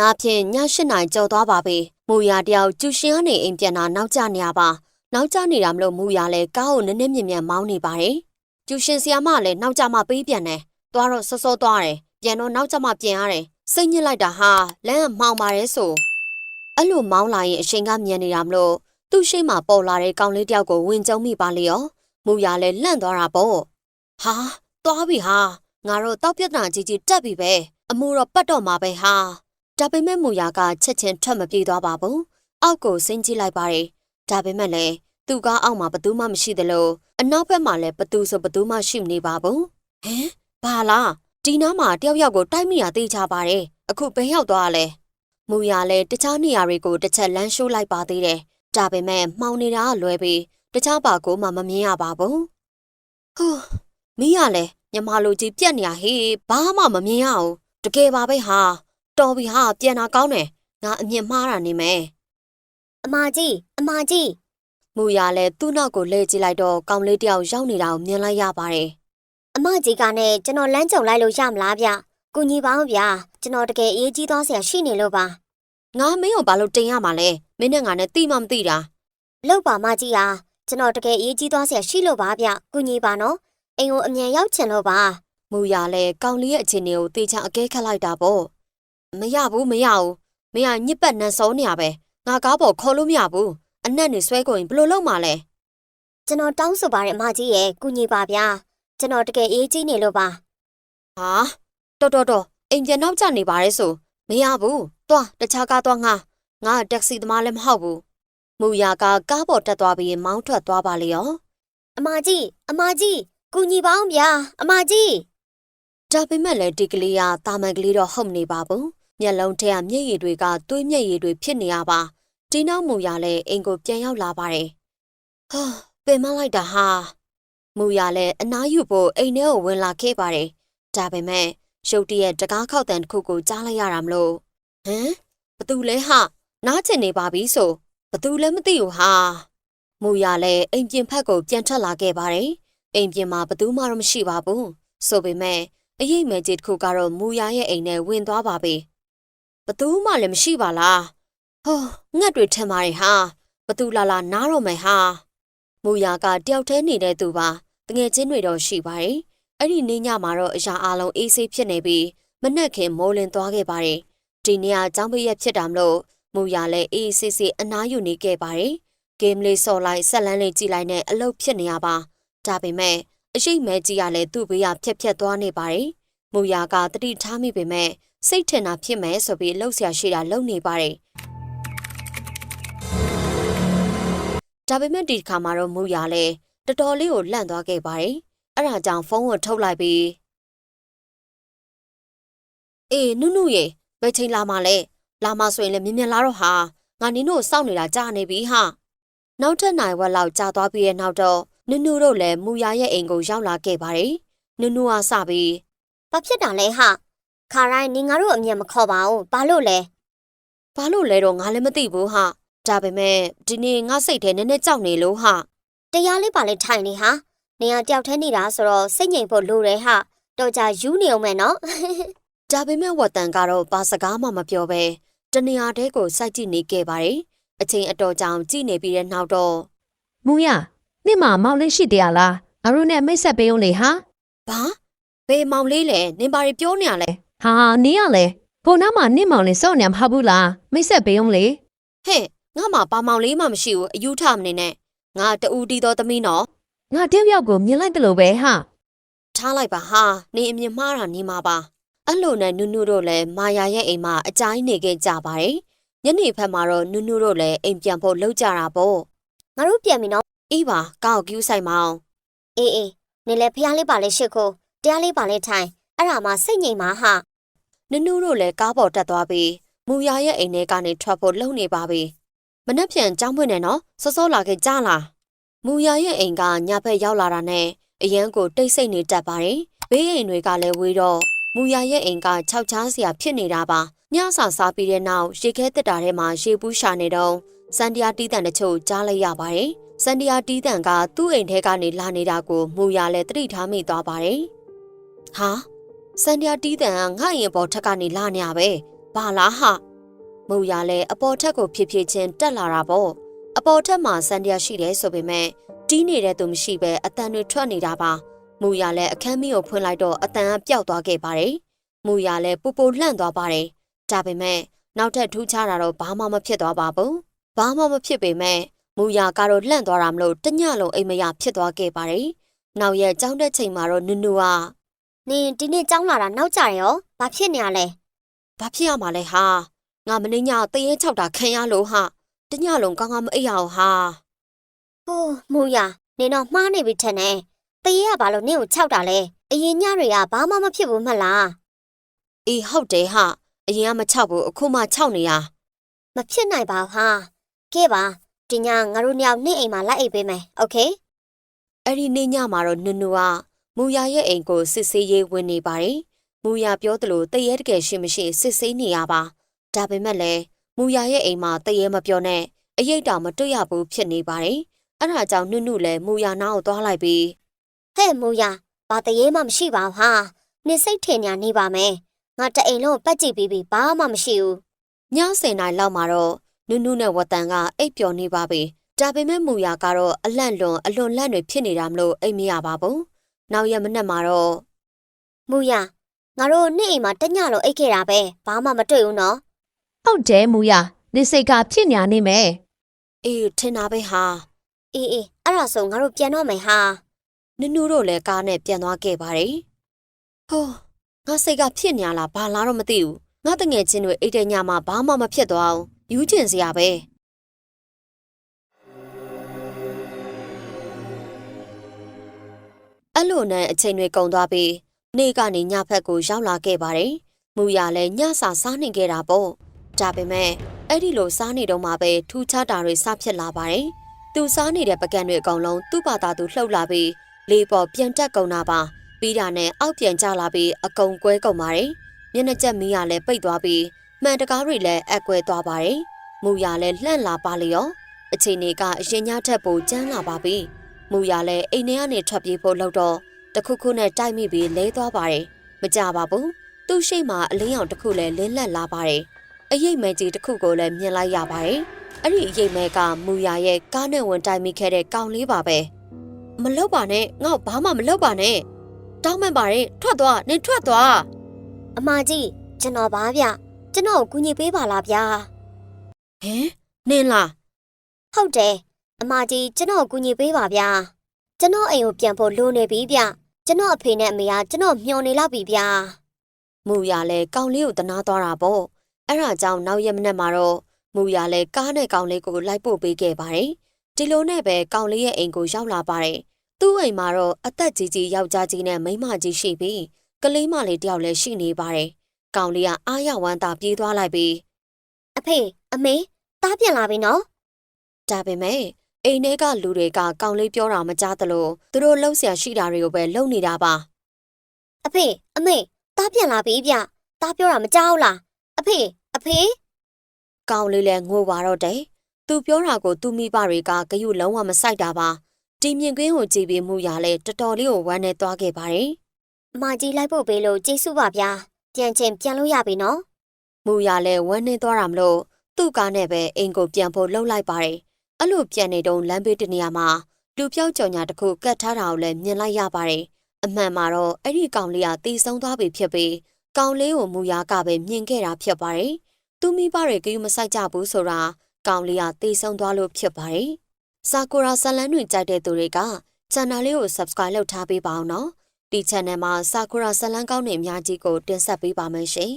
ငါဖြင့်ည၈နာရီကြော်သွားပါပြီ။မူရတယောက်ကျူရှင်ကနေအိမ်ပြန်လာနောက်ကျနေရပါ။နောက်ကျနေတာမလို့မူရလဲကားကိုနည်းနည်းမြင်မြန်မောင်းနေပါတယ်။ကျူရှင်ဆီယာမလည်းနောက်ကျမှပေးပြန်တယ်။သွားတော့စောစောသွားတယ်။ပြန်တော့နောက်ကျမှပြန်ရတယ်။စိတ်ညစ်လိုက်တာဟာလမ်းကမှောင်ပါတယ်ဆို။အဲ့လိုမောင်းလာရင်အချိန်ကမြန်နေတာမလို့သူ့ရှိမှပေါ်လာတဲ့ကောင်လေးတယောက်ကိုဝင်ကြုံမိပါလေရော။မူရလဲလန့်သွားတာပေါ့။ဟာသွားပြီဟာငါတို့တောက်ပြက်တာကြီးကြီးတက်ပြီပဲ။အမှုတော့ပတ်တော့မှာပဲဟာ။ ဒါပေမဲ့မူယာကချက်ချင်းထွက်မပြေးသွားပါဘူး။အောက်ကိုဆင်းကြည့်လိုက်ပါတယ်။ဒါပေမဲ့လည်းသူကအောက်မှာဘသူမှမရှိသလိုအနောက်ဘက်မှာလည်းဘသူဆိုဘသူမှရှိမနေပါဘူး။ဟမ်ဘာလားဒီနားမှာတယောက်ယောက်ကိုတိုက်မိရသေးချပါတယ်။အခုဘယ်ရောက်သွားလဲ။မူယာလည်းတခြားနေရာတွေကိုတစ်ချက်လမ်းရှိုးလိုက်ပါသေးတယ်။ဒါပေမဲ့မှောင်နေတာကလွဲပြီးတခြားပါကိုမှမမြင်ရပါဘူး။ဟူးမီးရလဲညမလိုကြီးပြက်နေရဟေးဘာမှမမြင်ရအောင်တကယ်ပါပဲဟာ။ တော်ပြီဟာပြန်လာကောင်းတယ်ငါအမြင်မှားတာနေမယ်အမကြီးအမကြီးမူရလည်းသူ့နောက်ကိုလှည့်ကြည့်လိုက်တော့ကောင်လေးတယောက်ရောက်နေတာကိုမြင်လိုက်ရပါတယ်အမကြီးကနဲ့ကျွန်တော်လမ်းကြုံလိုက်လို့ရမလားဗျကုညီပေါင်းဗျာကျွန်တော်တကယ်အေးကြီးသွားဆရာရှိနေလို့ပါငါမင်းကိုဘာလို့တင်ရမှာလဲမင်းနဲ့ငါနဲ့တိမမသိတာလောက်ပါမကြီးဟာကျွန်တော်တကယ်အေးကြီးသွားဆရာရှိလို့ပါဗျကုညီပါနော်အိမ်ကိုအမြန်ရောက်ချင်လို့ပါမူရလည်းကောင်လေးရဲ့အခြေအနေကိုသေချာအကဲခတ်လိုက်တာပေါ့ မရဘူးမရဘူးမင်းကညစ်ပတ်နန်စောနေရပဲငါကားပေါ်ခေါ်လို့မရဘူးအနက်နေဆွဲကုန်ရင်ဘယ်လိုလုပ်မှာလဲကျွန်တော်တောင်းဆိုပါတယ်အမကြီးရဲ့ကုညီပါဗျာကျွန်တော်တကယ်အေးကြီးနေလို့ပါဟာတော်တော်တော်အိမ်ပြန်နောက်ကျနေပါရဲဆိုမရဘူးသွားတခြားကားသွားငါငါတက္ကစီသမားလည်းမဟုတ်ဘူးမူရကကားပေါ်တက်သွားပြီးမောင်းထွက်သွားပါလေရောအမကြီးအမကြီးကုညီပါအောင်ဗျာအမကြီးဒါပေမဲ့လည်းဒီကလေးကတာမန်ကလေးတော့ဟုတ်မနေပါဘူး မျက်လုံးထဲကမျက်ရည်တွေကသွေးမျက်ရည်တွေဖြစ်နေရပါဒီနောက်မူရလည်းအိမ်ကိုပြန်ရောက်လာပါတယ်ဟာပင်မလိုက်တာဟာမူရလည်းအနားယူဖို့အိမ်ထဲကိုဝင်လာခဲ့ပါတယ်ဒါပေမဲ့ရုတ်တရက်တကားခောက်တန်တစ်ခုကိုကြားလိုက်ရတာမလို့ဟမ်ဘသူလဲဟာနားချင်နေပါပြီဆိုဘသူလဲမသိဘူးဟာမူရလည်းအိမ်ပြင်ဖက်ကိုပြန်ထွက်လာခဲ့ပါတယ်အိမ်ပြင်မှာဘသူမှတော့မရှိပါဘူးဆိုပေမဲ့အရေးမဲကြီးတစ်ခုကတော့မူရရဲ့အိမ်ထဲဝင်သွားပါပြီ။ ဘသူမှလည်းမရှိပါလား။ဟောငှက်တွေထင်ပါတယ်ဟာ။ဘသူလာလာနားတော့မယ်ဟာ။မူရကတယောက်တည်းနေတဲ့သူပါ။တငယ်ချင်းတွေတော့ရှိပါတယ်။အဲ့ဒီနေ့ညမှာတော့အရာအလုံးအေးဆေးဖြစ်နေပြီးမနှက်ခင်မိုးလင်းသွားခဲ့ပါတယ်။ဒီနေ့ကចောင်းပိရက်ဖြစ်တာမလို့မူရလည်းအေးဆေးဆေးအနားယူနေခဲ့ပါတယ်။ဂိမ်းလေးဆော်လိုက်ဆက်လန်းလေးကြည့်လိုက်နဲ့အလုပ်ဖြစ်နေရပါ။ဒါပေမဲ့အရှိတ်မဲကြီးကလည်းသူ့ဘေးကဖြက်ဖြက်သွားနေပါတယ်။ မူယာကတတိထားမိပေမဲ့စိတ်ထင်တာဖြစ်မယ်ဆိုပြီးလှုပ်ရှားရှိတာလုံနေပါတယ်။ဒါပေမဲ့ဒီတစ်ခါမှာတော့မူယာလည်းတော်တော်လေးကိုလန့်သွားခဲ့ပါတယ်။အဲ့ဒါကြောင့်ဖုန်းကိုထုတ်လိုက်ပြီးအေးနုနုရေဘယ်ချိန်လာမှလဲလာမှဆိုရင်လည်းမြင်မြင်လာတော့ဟာငါနင်းတို့စောင့်နေတာကြာနေပြီဟာနောက်ထပ်နိုင်ဝက်လောက်ကြာသွားပြီးရဲ့နောက်တော့နုနုတို့လည်းမူယာရဲ့အိမ်ကိုရောက်လာခဲ့ပါတယ်နုနုကစပြီး ဘာဖြစ်တာလဲဟာခါတိုင်းနင်ငါတို့အမြင်မခေါ်ပါဘူးဘာလို့လဲဘာလို့လဲတော့ငါလည်းမသိဘူးဟာဒါပေမဲ့ဒီနေ့ငါစိတ်ထဲနည်းနည်းကြောက်နေလို့ဟာတရားလေးပါလေထိုင်နေဟာနေရတယောက်တည်းနေတာဆိုတော့စိတ်ငြိမ်ဖို့လိုတယ်ဟာတော့ကြယူနေအောင်မယ်နော်ဒါပေမဲ့ဝတ်တန်ကတော့ဘာစကားမှမပြောပဲတနေရာတဲကိုစိုက်ကြည့်နေခဲ့ပါတယ်အချိန်အတော်ကြာကြည့်နေပြီးတဲ့နောက်တော့မူရနေ့မှာမောင်လေးရှိတရားလားငါတို့နဲ့မိတ်ဆက်ပေးအောင်လေဟာဘာ ဘေးမောင်လေးလဲနင်ဘာတွေပြောနေရလဲဟာနေရလေဘုံနာမှာနေ့မောင်လေးစောင့်နေမှာမဟုတ်ဘူးလားမိတ်ဆက်ပေးအောင်လေဟဲ့ငါမှပါမောင်လေးမှမရှိဘူးအယူထမနေနဲ့ငါတူတီတော်သမီးနော်ငါတယောက်ယောက်ကိုမြင်လိုက်တယ်လို့ပဲဟာထားလိုက်ပါဟာနေအမြင်မှားတာနေမှာပါအဲ့လိုနဲ့နုနုတို့လည်းမာယာရဲ့အိမ်မှာအကြိုင်းနေခဲ့ကြပါတယ်ညနေဖက်မှာတော့နုနုတို့လည်းအိမ်ပြန်ဖို့လှုပ်ကြတာပေါ့ငါတို့ပြန်ပြီနော်အေးပါကောက်ကျူးဆိုင်မအောင်အေးအေးနေလေဖျားလေးပါလေရှစ်ကို တရားလေးပါလေထိုင်အဲ့ဒါမှစိတ်ငြိမ်ပါဟာနုနုတို့လည်းကားပေါ်တက်သွားပြီးမူယာရဲ့အိမ်ထဲကနေထွက်ဖို့လှုပ်နေပါပြီမနှက်ပြန်ကြောင်းပွင့်နေနော်စောစောလာခဲ့ကြလားမူယာရဲ့အိမ်ကညဘက်ရောက်လာတာနဲ့အရန်ကိုတိတ်ဆိတ်နေတတ်ပါတယ်ဘေးအိမ်တွေကလည်းဝေးတော့မူယာရဲ့အိမ်ကခြောက်ချားစရာဖြစ်နေတာပါညစာစားပြီးတဲ့နောက်ရေခဲတက်တာထဲမှာရေပူးရှာနေတော့စန်တီယာတီးတန်တချို့ကြားလိုက်ရပါတယ်စန်တီယာတီးတန်ကသူ့အိမ်ထဲကနေလာနေတာကိုမူယာလည်းသတိထားမိသွားပါတယ် ဟာစန်ဒီယာတီးတန်ကငါ့ရင်ပေါ်ထက်ကနေလာနေရပဲဘာလားဟာမူရလဲအပေါ်ထက်ကိုဖြစ်ဖြစ်ချင်းတက်လာတာပေါ့အပေါ်ထက်မှာစံတရားရှိတယ်ဆိုပေမဲ့တီးနေတဲ့သူမရှိပဲအတန်တွေထွက်နေတာပါမူရလဲအခန်းမီးကိုဖွင့်လိုက်တော့အတန်ကပျောက်သွားခဲ့ပါတယ်မူရလဲပူပူလှန့်သွားပါတယ်ဒါပေမဲ့နောက်ထပ်ထူးခြားတာတော့ဘာမှမဖြစ်သွားပါဘူးဘာမှမဖြစ်ပေမဲ့မူရကတော့လှန့်သွားတာမလို့တညလုံးအိမ်မရဖြစ်သွားခဲ့ပါတယ်နောက်ရက်ကြောင်းတဲ့ချိန်မှာတော့နူနူက နင်ဒီနေ့ကြောင်းလာတာနောက်ကြရရောဘာဖြစ်နေရလဲ ဘာဖြစ်ရမှာလဲဟာငါမင်းညတရေချောက်တာခံရလို့ဟာတညလုံးကောင်းကောင်းမအိပ်ရအောင်ဟာ ဟိုးမူရနင်တော့မှားနေပြီထင်တယ်တရေကဘာလို့နင့်ကိုခြောက်တာလဲအရင်ညတွေကဘာမှမဖြစ်ဘူးမဟုတ်လား အေးဟုတ်တယ်ဟာအရင်ကမချောက်ဘူးအခုမှချောက်နေရ မဖြစ်နိုင်ပါဘူးဟာကဲပါဒီညငါတို့ညောင်နေ့အိမ်မှာလိုက်အိပ်ပေးမယ်โอเค အဲ့ဒီနေ့ညမှာတော့နူနူက မူရရဲ့အိမ်ကိုစစ်ဆေးရေးဝင်နေပါတယ်မူရပြောသလိုတရေတကယ်ရှိမရှိစစ်ဆေးနေရပါဒါပေမဲ့လည်းမူရရဲ့အိမ်မှာတရေမပြောနဲ့အရေးတောင်မတွေ့ရဘူးဖြစ်နေပါတယ်အဲ့ဒါကြောင့်နုနုလည်းမူရနာကိုသွားလိုက်ပြီးဟဲ့မူရဘာတရေမှမရှိပါဘူးဟာနင်စိတ်ထင်ညာနေပါမယ်ငါတအိမ်လုံးပတ်ကြည့်ပြီးပြီဘာမှမရှိဘူးည10နာရီလောက်မှာတော့နုနုနဲ့ဝတန်ကအိပ်ပျော်နေပါပြီ။ဒါပေမဲ့မူယာကတော့အလန့်လွန်အလွန်လန့်တွေဖြစ်နေတာမလို့အိပ်မရပါဘူး။ နောက်ရက်မနက်မှာတော့မူရငါတို့နေ့အိမ်မှာတညလုံးအိပ်ခဲ့တာပဲဘာမှမတွေ့ဘူးနော်ဟုတ်တယ်မူရနေစိတ်ကဖြစ်ညာနေမယ်အေးထင်တာပဲဟာအေးအေးအဲ့ဒါဆိုငါတို့ပြန်တော့မယ်ဟာနုနုတို့လည်းကားနဲ့ပြန်သွားခဲ့ပါတယ်။ဟိုးငါစိတ်ကဖြစ်နေလားဘာလားတော့မသိဘူး။ငါတငယ်ချင်းတွေအိတ်တဲ့ညမှာဘာမှမဖြစ်သွားအောင်ယူကျင်စရာပဲ။ အဲ့လိုနဲ့အချိန်တွေကုန်သွားပြီးနေ့ကနေညဖက်ကိုရောက်လာခဲ့ပါတယ်။မူရလည်းညစာစားနေခဲ့တာပေါ့။ဒါပေမဲ့အဲ့ဒီလိုစားနေတော့မှပဲထူးခြားတာတွေစဖြစ်လာပါတယ်။သူစားနေတဲ့ပကံတွေအကုန်လုံးသူ့ဘာသာသူလှုပ်လာပြီးလေပေါ်ပြန်တက်ကုန်တာပါ။ပြီးတာနဲ့အောက်ပြန်ကျလာပြီးအကုံကွဲကုန်ပါတယ်။မျက်နှာချက်မီးကလည်းပိတ်သွားပြီးမှန်တကားတွေလည်းအက်ကွဲသွားပါတယ်။မူရလည်းလှန့်လာပါလေရော။အချိန်တွေကအရင်ညထက်ပိုကျန်းလာပါပြီ။ မူရလည်းအိမ်ထဲကနေထွက်ပြေးဖို့လှုပ်တော့တခုခုနဲ့တိုက်မိပြီးလဲသွားပါတယ်။မကြပါဘူး။သူ့ရှိမှအလင်းရောင်တစ်ခုလည်းလင်းလက်လာပါတယ်။အရိပ်မဲကြီးတစ်ခုကိုလည်းမြင်လိုက်ရပါတယ်။အဲ့ဒီအရိပ်မဲကမူရရဲ့ကားနဲ့ဝင်တိုက်မိခဲ့တဲ့ကောင်လေးပါပဲ။မလောက်ပါနဲ့ငါ့ဘာမှမလောက်ပါနဲ့။တောင်းမှန်ပါတယ်ထွက်သွားနင်ထွက်သွားအမကြီးကျွန်တော်ပါဗျကျွန်တော်ကိုကူညီပေးပါလားဗျာဟင်နင်လားဟုတ်တယ် အမကြီးကျွန်တော်ကိုကူညီပေးပါဗျာကျွန်တော်အိမ်ကိုပြန်ဖို့လိုနေပြီဗျကျွန်တော်အဖေနဲ့အမေကကျွန်တော်မျှော်နေလောက်ပြီဗျာမူရလဲကောင်လေးကိုတနာသွားတာပေါ့အဲ့ဒါကြောင့်နောက်ရက်မနေ့မှာတော့မူရလဲကားနဲ့ကောင်လေးကိုလိုက်ပို့ပေးခဲ့ပါတယ်ဒီလိုနဲ့ပဲကောင်လေးရဲ့အိမ်ကိုရောက်လာပါတယ်သူ့အိမ်မှာတော့အသက်ကြီးကြီးယောက်ျားကြီးနဲ့မိန်းမကြီးရှိပြီးကလေးမလေးတယောက်လည်းရှိနေပါတယ်ကောင်လေးကအားရဝမ်းသာပြေးသွားလိုက်ပြီးအဖေအမေတားပြန်လာပြီနော်ဒါပေမဲ့ အိမ်ထဲကလူတွေကကောင်လေးပြောတာမကြားသလိုသူတို့လှုပ်ရှားရှိတာတွေကိုပဲလုပ်နေတာပါအဖေအမေတားပြန်လာပြီဗျတားပြောတာမကြောက်လားအဖေအဖေကောင်လေးလည်းငိုပါတော့တယ်။သူပြောတာကိုသူ့မိဘတွေကဂယုလုံးဝမဆိုင်တာပါ။ဒီမြင်ကွင်းကိုကြည့်ပြီးမှုရလဲတော်တော်လေးကိုဝမ်းနဲ့သွားခဲ့ပါတယ်အမကြီးလိုက်ဖို့ပေးလို့ကျေးဇူးပါဗျာပြန်ချင်းပြန်လို့ရပြီနော်။မှုရလဲဝမ်းနဲ့သွားတာမလို့သူ့ကားနဲ့ပဲအိမ်ကိုပြန်ဖို့လှုပ်လိုက်ပါတယ်။ အဲ့လိုပြန်နေတော့လမ်းဘေးတစ်နေရာမှာလူပြောက်ကြော်ညာတစ်ခုကတ်ထားတာကိုလည်းမြင်လိုက်ရပါတယ်။အမှန်မှာတော့အဲ့ဒီကောင်လေးကတီးဆုံးသွားပြီဖြစ်ပြီးကောင်လေးကိုမူရကပဲမြင်ခဲ့တာဖြစ်ပါတယ်။သူမိဘတွေဂယုမဆိုင်ကြဘူးဆိုတာကောင်လေးကတီးဆုံးသွားလို့ဖြစ်ပါတယ်။စာကူရာဇတ်လန်းတွေကြိုက်တဲ့သူတွေက channel လေးကို subscribe လုပ်ထားပေးပါအောင်နော်ဒီ channel မှာစာကူရာဇတ်လန်းကောင်းတွေအများကြီးကိုတင်ဆက်ပေးပါမယ်ရှင်